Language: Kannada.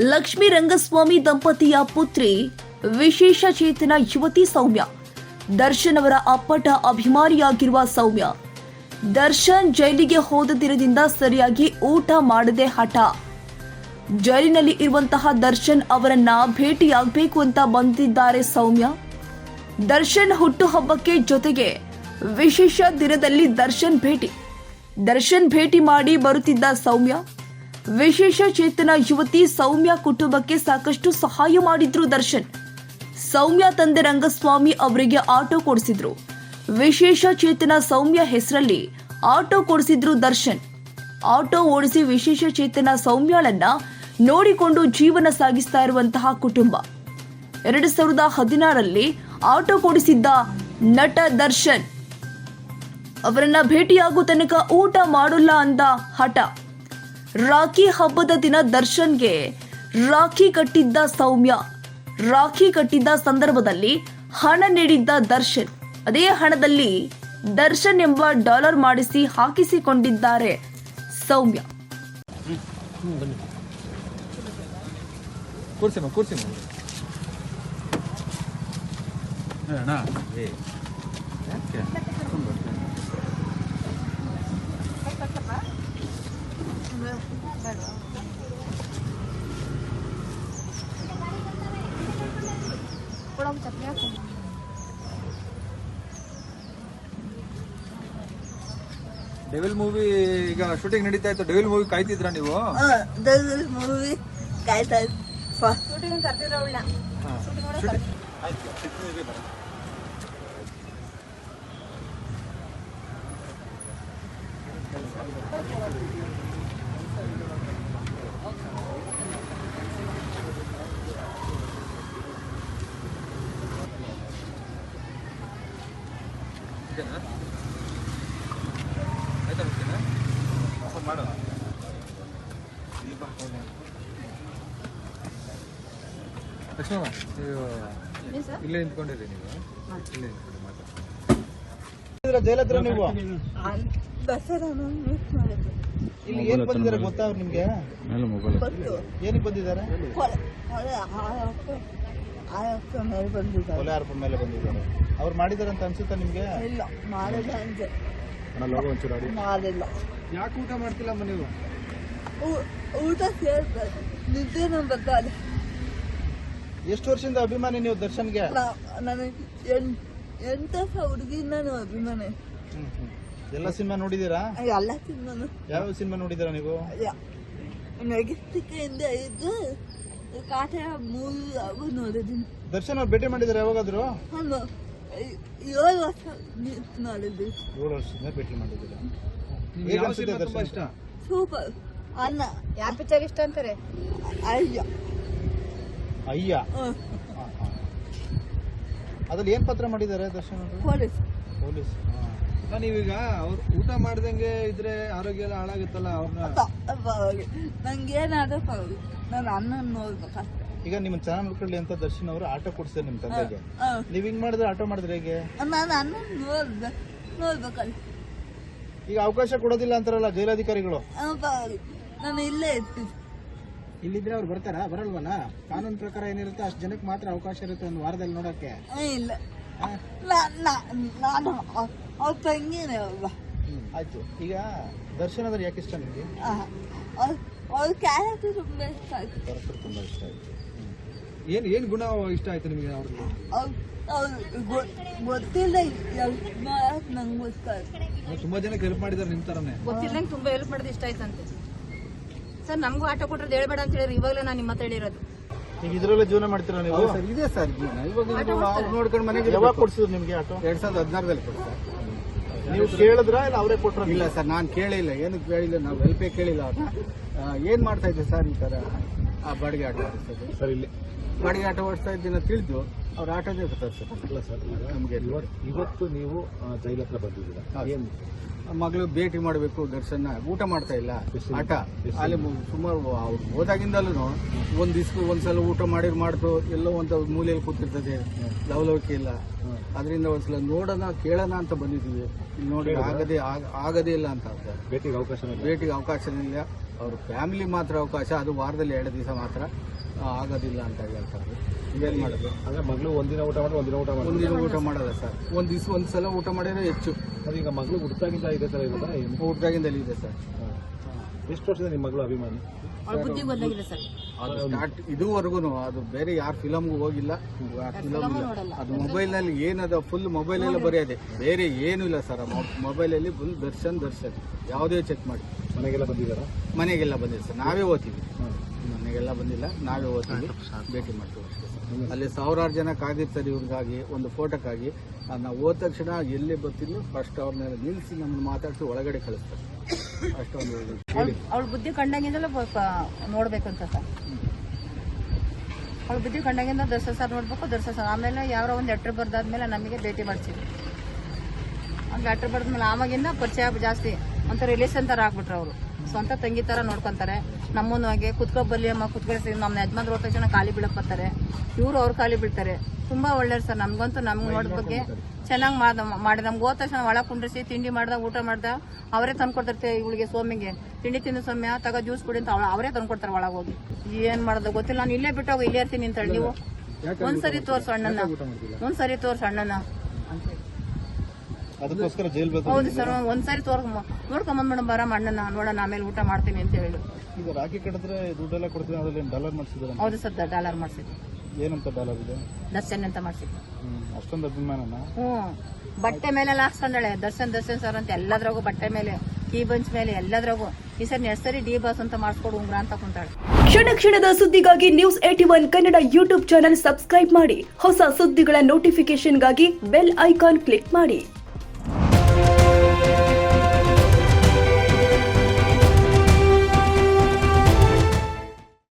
ಲಕ್ಷ್ಮೀ ರಂಗಸ್ವಾಮಿ ದಂಪತಿಯ ಪುತ್ರಿ ವಿಶೇಷ ಚೇತನ ಯುವತಿ ಸೌಮ್ಯ. ದರ್ಶನ್ ಅವರ ಅಪ್ಪಟ ಅಭಿಮಾನಿಯಾಗಿರುವ ಸೌಮ್ಯ. ದರ್ಶನ್ ಜೈಲಿಗೆ ಹೋದ ದಿನದಿಂದ ಸರಿಯಾಗಿ ಊಟ ಮಾಡದೆ ಹಠ. ಜೈಲಿನಲ್ಲಿ ಇರುವಂತಹ ದರ್ಶನ್ ಅವರನ್ನ ಭೇಟಿಯಾಗಬೇಕು ಅಂತ ಬಂದಿದ್ದಾರೆ ಸೌಮ್ಯ. ದರ್ಶನ್ ಹುಟ್ಟುಹಬ್ಬಕ್ಕೆ ಜೊತೆಗೆ ವಿಶೇಷ ದಿನದಲ್ಲಿ ದರ್ಶನ್ ಭೇಟಿ. ದರ್ಶನ್ ಭೇಟಿ ಮಾಡಿ ಬರುತ್ತಿದ್ದ ಸೌಮ್ಯ. ವಿಶೇಷ ಚೇತನ ಯುವತಿ ಸೌಮ್ಯ ಕುಟುಂಬಕ್ಕೆ ಸಾಕಷ್ಟು ಸಹಾಯ ಮಾಡಿದ್ರು ದರ್ಶನ್. ಸೌಮ್ಯ ತಂದೆ ರಂಗಸ್ವಾಮಿ ಅವರಿಗೆ ಆಟೋ ಕೊಡಿಸಿದ್ರು. ವಿಶೇಷ ಚೇತನ ಸೌಮ್ಯ ಹೆಸರಲ್ಲಿ ಆಟೋ ಕೊಡಿಸಿದ್ರು ದರ್ಶನ್. ಆಟೋ ಓಡಿಸಿ ವಿಶೇಷ ಚೇತನ ಸೌಮ್ಯಳನ್ನ ನೋಡಿಕೊಂಡು ಜೀವನ ಸಾಗಿಸ್ತಾ ಇರುವಂತಹ ಕುಟುಂಬ. ಎರಡು ಸಾವಿರದ ಹದಿನಾರಲ್ಲಿ ಆಟೋ ಕೊಡಿಸಿದ್ದ ನಟ ದರ್ಶನ್. ಅವರನ್ನ ಭೇಟಿಯಾಗುವ ತನಕ ಊಟ ಮಾಡೋಲ್ಲ ಅಂದ ಹಠ. ರಾಖಿ ಹಬ್ಬದ ದಿನ ದರ್ಶನ್ಗೆ ರಾಖಿ ಕಟ್ಟಿದ್ದ ಸೌಮ್ಯ, ರಾಖಿ ಕಟ್ಟಿದ್ದ ಸಂದರ್ಭದಲ್ಲಿ ಹಣ ನೀಡಿದ್ದ ದರ್ಶನ್. ಅದೇ ಹಣದಲ್ಲಿ ದರ್ಶನ್ ಎಂಬ ಡಾಲರ್ ಮಾಡಿಸಿ ಹಾಕಿಸಿಕೊಂಡಿದ್ದಾರೆ ಸೌಮ್ಯ. ಕೂರ್ಸಿಮ್ಮ ಕೂರ್ಸಿಮ್ಮ ಡೆವಿಲ್ ಮೂವಿ ಈಗ ಶೂಟಿಂಗ್ ನಡೀತಾ ಇತ್ತು ಡೆವಿಲ್ ಮೂವಿ ಕಾಯ್ತಿದ್ರಾ ನೀವು ಮೂವಿ ಕಾಯ್ತಾ ಹಾ. Shooting- ಆಯ್ತು. Shooting ಲಕ್ಷ್ಮಮ್ಮ ನೀವು ಇಲ್ಲೇ ನಿಂತ್ಕೊಂಡಿರಿ ನೀವು. ಇಲ್ಲೇ ನಿಂತ್ಕೊಂಡು ಮಾತಾಡಿ ಜೈಲತ್ರ ನೀವು ದಸರಾ ಇಲ್ಲಿ ಏನ್ ಬಂದಿದ್ದಾರೆ ಗೊತ್ತಾ ಅವ್ರು ನಿಮ್ಗೆ? ಬಂದು. ಏನಕ್ಕೆ ಬಂದಿದ್ದಾರೆ? ಕೊಲೆ ಕೊಲೆ ಆಯಪ್ಪ ಆಯಪ್ಪ ಮೇಲೆ ಬಂದಿದ್ದಾರೆ. ಕೊಲೆ ಆರೋಪ ಮೇಲೆ ಬಂದಿದ್ದಾರೆ. ಅವ್ರು ಮಾಡಿದಾರೆ ಅಂತ ಅನ್ಸುತ್ತಾ ನಿಮ್ಗೆ? ಇಲ್ಲ ಮಾಡಿಲ್ಲ ಅಂದೆ ಒಂಚೂರು ಅಡಿ ಮಾಡಿಲ್ಲ. ಯಾಕೆ ಊಟ ಮಾಡ್ತಿಲ್ಲ ನೀವು? ಊ- ಊಟ ಸೇರ್ಬೇಕು ನಿದ್ದೆ ನಮ್ಮ ಬರ್ತಾರೆ ಎಷ್ಟು ವರ್ಷದಿಂದ ಅಭಿಮಾನಿ ನೀವು ದರ್ಶನ್ಗೆ? ನನಗೆ ಎಂಟು ಎಂತ ಸಹ ಹುಡುಗಿ ನಾನು ಅಭಿಮಾನಿ. ಎಲ್ಲ ಸಿನಿಮಾ ನೋಡಿದೀರಾ ಎಲ್ಲ ಸಿನಿಮಾನು ಯಾವ ಸಿನಿಮಾ ನೋಡಿದೀರಾ ನೀವು? ಮೆಗಿಸ್ಟಿಕೆಯಿಂದ ಇದ್ದು ಕಾಟ ಮೂರು ಅವು ನೋಡಿದ್ದೀನಿ. ದರ್ಶನ್ ಅವ್ರು ಭೇಟಿ ಮಾಡಿದಾರೆ ಯಾವಾಗಾದ್ರು? ಏಳು ವರ್ಷ ನಿಂತು ನೋಡಿದ್ವಿ ಏಳು ವರ್ಷದಿಂದ ಭೇಟಿ ಮಾಡಿದ್ದೀರಾ? ನಿಮ್ಗೆ ಯಾವ ಸಿನಿಮಾ ತುಂಬಾ? ಇಷ್ಟ? ಸೂಪರ್. ಅನ್ನ. ಯಾವ ಪಿಕ್ಚರ್ ಇಷ್ಟ ಅಂತಾರೆ? ಅಯ್ಯ. ಅಯ್ಯ. ಅದ್ರಲ್ಲಿ ಏನ್ ಪತ್ರ ಮಾಡಿದ್ದಾರೆ ದರ್ಶನ್ ಅವರು? ಪೊಲೀಸ್. ಪೊಲೀಸ್. ನೀವೀಗ ಅವ್ರು ಊಟ ಮಾಡ್ದಂಗೆ ಇದ್ರೆ ಆರೋಗ್ಯ ಎಲ್ಲ ಹಾಳಾಗುತ್ತಲ್ಲ ಅವ್ರನ್ನ ನಂಗೆ ನಂಗೇನಾದ್ರೂ ನಾನು ಅನ್ನ ನೋಡ್ಬೇಕಷ್ಟೆ ಈಗ ನಿಮ್ಮ ಚೆನ್ನಾಗಿ ನೋಡ್ಕೊಳ್ಳಿ ಅಂತ ದರ್ಶನ್ ಅವರು ಆಟೋ ಕೊಡ್ಸಿದ್ರೆ ನಿಮ್ ತಂದೆಗೆ. ನೀವ್ ಹಿಂಗ್ ಮಾಡಿದ್ರೆ ಆಟೋ ಮಾಡಿದ್ರೆ ಹೇಗೆ? ನಾನು ಅನ್ನ ನೋಡ್ದೆ ನೋಡ್ಬೇಕಲ್ಲ. ಈಗ ಅವಕಾಶ ಕೊಡೋದಿಲ್ಲ ಅಂತಾರಲ್ಲ ಜೈಲಾಧಿಕಾರಿಗಳು. ನಾನು ಇಲ್ಲೇ ಇರ್ತೀನಿ. ಇಲ್ಲಿದ್ರೆ ಅವ್ರು ಬರ್ತಾರಾ? ಬರಲ್ವಲ್ಲ? ಕಾನೂನು ಪ್ರಕಾರ ಏನಿರುತ್ತೆ ಅಷ್ಟು ಜನಕ್ಕೆ ಮಾತ್ರ ಅವಕಾಶ ಇರುತ್ತೆ ಒಂದು ವಾರದಲ್ಲಿ ನೋಡಕ್ಕೆ. ಇಲ್ಲ. ನಾನು ಅವ್ರ ತಂಗಿನೇ ಅಲ್ವಾ? ಆಯ್ತು. ಈಗ ದರ್ಶನ್ ಅಂದ್ರೆ ಯಾಕೆ ಇಷ್ಟ ನಿಮಗೆ? ಅವ್ರ ಕ್ಯಾರೆಕ್ಟರ್ ತುಂಬ ಇಷ್ಟ ಆಯ್ತು. ಕ್ಯಾರೆಕ್ಟರ್ ತುಂಬಾ ಇಷ್ಟ ಆಯ್ತು. ಏನ್ ಏನ್ ಗುಣ ಇಷ್ಟ ಆಯ್ತು ನಿಮಗೆ ಅವ್ರಿಗೆ? ಗೊತ್ತಿಲ್ಲ ನಂಗೆ ತುಂಬಾ ಜನಕ್ಕೆ ಹೆಲ್ಪ್ ಮಾಡಿದಾರೆ ನಿಮ್ ತರನೇ. ಗೊತ್ತಿಲ್ಲಂಗೆ ತುಂಬಾ ಹೆಲ್ಪ್ ಮಾಡೋದು ಇಷ್ಟ ಆಯ್ತಂತೆ. ಸರ್ ನಮಗೂ ಆಟೋ ಕೊಟ್ಟರೆ ಹೇಳ್ಬೇಡ ಅಂತ ಹೇಳಿದ್ರೆ ಇವಾಗಲೇ ನಾನು ನಿಮ್ಮ ಹತ್ರ ಹೇಳಿರೋದು. ಈಗ ಇದ್ರಲ್ಲೇ ಜೀವನ ಮಾಡ್ತೀರಾ ನೀವು? ಇದೆ ಸರ್ ಇವಾಗ ನೋಡ್ಕೊಂಡು ಮನೆಗೆ ಯಾವಾಗ ಕೊಡ್ಸಿದ್ರು ನಿಮಗೆ ಆಟೋ? ಎರಡ್ ಸಾವಿರದ ಹದಿನಾರದಲ್ಲಿ ಕೊಡ್ತಾರೆ. ನೀವು ಕೇಳಿದ್ರ ಇಲ್ಲ ಅವರೇ ಕೊಟ್ರ? ಇಲ್ಲ ಸರ್ ನಾನು ಕೇಳಿಲ್ಲ. ಏನಕ್ಕೆ ಕೇಳಿಲ್ಲ? ನಾವು ಹೆಲ್ಪೇ ಕೇಳಿಲ್ಲ ಅವ್ರನ್ನ ಏನ್ ಮಾಡ್ತಾ ಇದ್ದೆ ಸರ್ ಈ ತರ? ಆ ಬಾಡಿಗೆ ಆಟ ಓಡಿಸೋದು ಸರ್ ಇಲ್ಲಿ ಬಾಡಿಗೆ ಆಟ ಓಡಿಸ್ತಾ ಇದ್ದೀನಿ ತಿಳಿದು ಅವ್ರ ಆಟನೇ ಬರ್ತಾರೆ ಸರ್. ಇಲ್ಲ ಸರ್ ನಮಗೆ ಇವತ್ತು ನೀವು ಜೈಲ್ ಹತ್ರ ಬಂದಿದ್ದೀರಾ? ಏನ್? ಮಗಳು ಭೇಟಿ ಮಾಡಬೇಕು ದರ್ಶನ ಊಟ ಮಾಡ್ತಾ ಇಲ್ಲ. ಆಟ? ಅಲ್ಲಿ ಸುಮಾರು ಅವ್ರು ಹೋದಾಗಿಂದಲೂ ಒಂದ್ ದಿವ್ಸಕ್ಕೆ ಒಂದ್ಸಲ ಊಟ ಮಾಡಿರ್ ಮಾಡ್ತು ಎಲ್ಲೋ ಒಂದು ಮೂಲೆಯಲ್ಲಿ ಕೂತಿರ್ತದೆ. ಲವಲವಿಕೆ ಇಲ್ಲ. ಅದರಿಂದ ಒಂದ್ಸಲ ನೋಡೋಣ ಕೇಳೋಣ ಅಂತ ಬಂದಿದ್ದೀವಿ. ನೋಡಿ ಆಗದೆ ಆಗ- ಆಗದೇ ಇಲ್ಲ ಅಂತ ಭೇಟಿಗೆ ಅವಕಾಶ ಭೇಟಿಗೆ ಅವಕಾಶ ಇಲ್ಲ. ಅವ್ರ ಫ್ಯಾಮಿಲಿ ಮಾತ್ರ ಅವಕಾಶ ಅದು ವಾರದಲ್ಲಿ ಎರಡು ದಿವಸ ಮಾತ್ರ. ಆಗೋದಿಲ್ಲ ಅಂತ ಹೇಳ್ತಾರೆ. ಏನ್ ಮಾಡೋದು? ಅಂದ್ರೆ ಮಗಳು ಒಂದಿನ ಊಟ ಮಾಡಿ ಒಂದಿನ ಊಟ ಮಾಡಿ ಒಂದಿನ ಊಟ ಮಾಡೋದ ಸರ್. ಒಂದು ದಿವಸ ಒಂದು ಸಲ ಊಟ ಮಾಡಿದ್ರೆ ಹೆಚ್ಚು. ಅದೀಗ ಮಗಳು ಹುಟ್ಟಾಗಿಂದ ಇದೆ ಸರ್ ಇರೋದಾ ಏನು? ಊಟದಾಗಿಂದಲ್ಲಿ ಇದೆ ಸರ್. ಎಷ್ಟು ವರ್ಷದ ನಿಮ್ಮ ಮಗಳು ಅಭಿಮಾನಿ? ಇದುವರೆಗೂ ಅದು ಬೇರೆ ಯಾರ ಫಿಲಮ್ಗೂ ಹೋಗಿಲ್ಲ. ಫಿಲಮ್ ಅದು ಮೊಬೈಲ್ನಲ್ಲಿ ಏನದ ಫುಲ್ ಮೊಬೈಲ್ ಎಲ್ಲ ಬರೆಯೋದೆ. ಬೇರೆ ಏನು ಇಲ್ಲ ಸರ್ ಮೊಬೈಲ್ ಅಲ್ಲಿ ಫುಲ್ ದರ್ಶನ್ ದರ್ಶನ್. ಯಾವುದೇ ಚೆಕ್ ಮಾಡಿ. ಮನೆಗೆಲ್ಲ ಬಂದಿದ್ದಾರ? ಮನೆಗೆಲ್ಲ ಬಂದಿದೆ ಸರ್. ನಾವೇ ಓದ್ತೀವಿ. ಮನೆಗೆಲ್ಲ ಬಂದಿಲ್ಲ. ನಾವೇ ಓದ್ತೀವಿ ಭೇಟಿ ಮಾಡ್ತೀವಿ ಅಲ್ಲಿ ಸಾವಿರಾರು ಜನ ಕಾದಿರ್ತಾರೆ ಇವ್ರಿಗಾಗಿ ಒಂದು ಫೋಟೋಕ್ಕಾಗಿ ನಾವು ಹೋದ ತಕ್ಷಣ ಎಲ್ಲಿ ಬರ್ತಿದ್ಲು? ಫಸ್ಟ್ ಅವ್ರನ್ನೆಲ್ಲ ನಿಲ್ಲಿಸಿ ನಮ್ಮನ್ನು ಮಾತಾಡಿಸಿ ಒಳಗಡೆ ಕಳಿಸ್ತಾರೆ. ಅಷ್ಟೊಂದು ಅವಳು ಬುದ್ಧಿ ಕಂಡಂಗಿಂದಲೂ ಅಂತ ಸರ್. ಅವ್ಳ ಬುದ್ಧಿ ಕಂಡಂಗಿಂದ ದರ್ಶನ ಸರ್ ನೋಡ್ಬೇಕು ದರ್ಶನ ಸರ್ ಆಮೇಲೆ ಯಾರೋ ಒಂದು ಲೆಟ್ರ್ ಬರ್ದಾದ್ಮೇಲೆ ನಮಗೆ ಭೇಟಿ ಮಾಡ್ತೀವಿ ಆ ಲೆಟ್ರ್ ಬರ್ದ್ಮೇಲೆ ಆವಾಗಿಂದ ಪರಿಚಯ ಜಾಸ್ತಿ ಒಂಥರ ರಿಲೇಷನ್ ಥರ ಆಗ್ಬಿಟ್ರು ಅವರು. ಸ್ವಂತ ತಂಗಿ ತರ ನೋಡ್ಕೊಂತಾರೆ. ನಮ್ಮನ್ನು ಹಾಗೆ ಕುತ್ಕೊ ಬರ್ಲಿ ಅಮ್ಮ ಕುತ್ಕೊಳಿಸಿ ನಮ್ಮ ಯಜಮಾನ್ರು ಹೋದ ಜನ ಖಾಲಿ ಬೀಳಕ್ ಬರ್ತಾರೆ. ಇವ್ರು ಅವ್ರು ಖಾಲಿ ಬೀಳ್ತಾರೆ. ತುಂಬಾ ಒಳ್ಳೇದು ಸರ್. ನಮ್ಗಂತೂ ನಮ್ಗೆ ನೋಡಿದ ಬಗ್ಗೆ ಚೆನ್ನಾಗಿ ಮಾಡ್ದ. ಮಾಡಿ ನಮ್ಗೆ ಹೋದ ತಕ್ಷಣ ಒಳ ಕುಂಡ್ರಿಸಿ ತಿಂಡಿ ಮಾಡ್ದ ಊಟ ಮಾಡ್ದ ಅವರೇ ತಂದ್ಕೊಡ್ತಾರೆ ಇವಳಿಗೆ ಸೋಮಿಗೆ. ತಿಂಡಿ ತಿನ್ನು ಸೌಮ್ಯ ತಗ ಜ್ಯೂಸ್ ಕುಡಿ ಅಂತ ಅವರೇ ತಂದ್ಕೊಡ್ತಾರೆ ಒಳಗೆ ಹೋಗಿ. ಏನ್ ಮಾಡೋದು ಗೊತ್ತಿಲ್ಲ. ನಾನು ಇಲ್ಲೇ ಬಿಟ್ಟೋಗಿ ಇಲ್ಲೇ ಇರ್ತೀನಿ ಅಂತ ಹೇಳಿ. ನೀವು ಒಂದ್ಸರಿ ತೋರ್ಸು ಅಣ್ಣನ ಒಂದ್ಸರಿ ತೋರ್ಸು ಅಣ್ಣನ. ಅದಕ್ಕೋಸ್ಕರ ಜೈಲ್ ಬೇಕು ಹೌದು ಸರ್ ಒಂದ್ಸರಿ ತೋರ್ ನೋಡ್ಕೊಂಬಂದ್ ಮೇಡಮ್ ಬರಮ್ಮ ಅಣ್ಣನ ನೋಡೋಣ ಆಮೇಲೆ ಊಟ ಮಾಡ್ತೀನಿ ಅಂತ ಹೇಳಿ. ಈಗ ರಾಕಿ ಕಟ್ಟಿದ್ರೆ ದುಡ್ಡೆಲ್ಲ ಕೊಡ್ತೀನಿ ಅದ್ರಲ್ಲಿ ಡಾಲರ್ ಮಾಡಿಸಿದ್ರೆ ಹೌದು ಸರ್ ಡಾಲರ್ ಮಾಡಿಸಿದ್ರು ಏನಂತ ಡಾಲರ್ ಇದೆ? ದರ್ಶನ್ ಅಂತ ಮಾಡಿಸಿದ್ರು ಅಷ್ಟೊಂದು ಅಭಿಮಾನನ? ಹ್ಞೂ ಬಟ್ಟೆ ಮೇಲೆಲ್ಲ ಹಾಕ್ಸ್ಕೊಂಡಳೆ. ದರ್ಶನ್ ದರ್ಶನ್ ಸರ್ ಅಂತ ಎಲ್ಲದ್ರಾಗು ಬಟ್ಟೆ ಮೇಲೆ ಕೀ ಬಂಚ್ ಮೇಲೆ ಎಲ್ಲದ್ರಾಗು. ಈ ಸರ್ ನರ್ಸರಿ ಡಿ ಬಾಸ್ ಅಂತ ಮಾಡಿಸ್ಕೊಡು ಉಂಗ್ರ ಅಂತ ಕುಂತಾಳೆ. ಕ್ಷಣ ಕ್ಷಣದ ಸುದ್ದಿಗಾಗಿ news eighty one Kannada YouTube channel subscribe ಮಾಡಿ. ಹೊಸ ಸುದ್ದಿಗಳ ನೋಟಿಫಿಕೇಶನ್ಗಾಗಿ ಬೆಲ್ ಐಕಾನ್ ಕ್ಲಿಕ್ ಮಾಡಿ.